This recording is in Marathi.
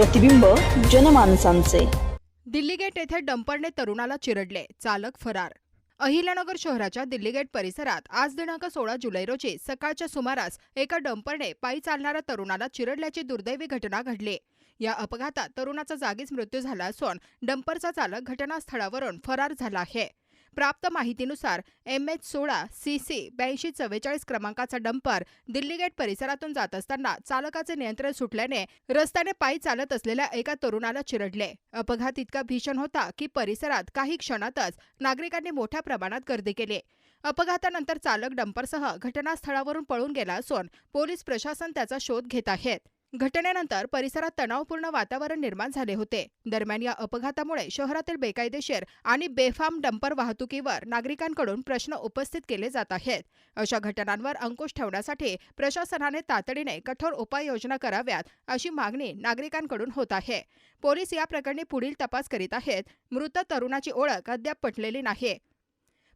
प्रतिबिंब जनमानसांचे. दिल्ली गेट येथे डंपरने तरुणाला चिरडले. चालक फरार. अहिल्यानगर शहराच्या दिल्ली गेट परिसरात आज दिनांक सोळा जुलै रोजी सकाळच्या सुमारास एका डंपरने पायी चालणाऱ्या तरुणाला चिरडल्याची दुर्दैवी घटना घडली. या अपघातात तरुणाचा जागीच मृत्यू झाला असून डंपरचा चालक घटनास्थळावरून फरार झाला आहे. प्राप्त माहितीनुसार एम एच सोळा सी सी ब्याऐंशी चव्वेचाळीस क्रमांकाचा डंपर दिल्ली गेट परिसरातून जात असताना चालकाचे नियंत्रण सुटल्याने रस्त्याने पायी चालत असलेल्या एका तरुणाला चिरडले. अपघात इतका भीषण होता की परिसरात काही क्षणातच नागरिकांनी मोठ्या प्रमाणात गर्दी केली. अपघातानंतर चालक डंपरसह घटनास्थळावरून पळून गेला असून पोलीस प्रशासन त्याचा शोध घेत आहेत. घटनेनंतर परिसरात तणावपूर्ण वातावरण निर्माण झाले होते. दरम्यान या अपघातामुळे शहरातील बेकायदेशीर आणि बेफाम डंपर वाहतुकीवर नागरिकांकडून प्रश्न उपस्थित केले जात आहेत. अशा घटनांवर अंकुश ठेवण्यासाठी प्रशासनाने तातडीने कठोर उपाययोजना कराव्यात अशी मागणी नागरिकांकडून होत आहे. पोलीस या प्रकरणी पुढील तपास करीत आहेत. मृत तरुणाची ओळख अद्याप पटलेली नाही.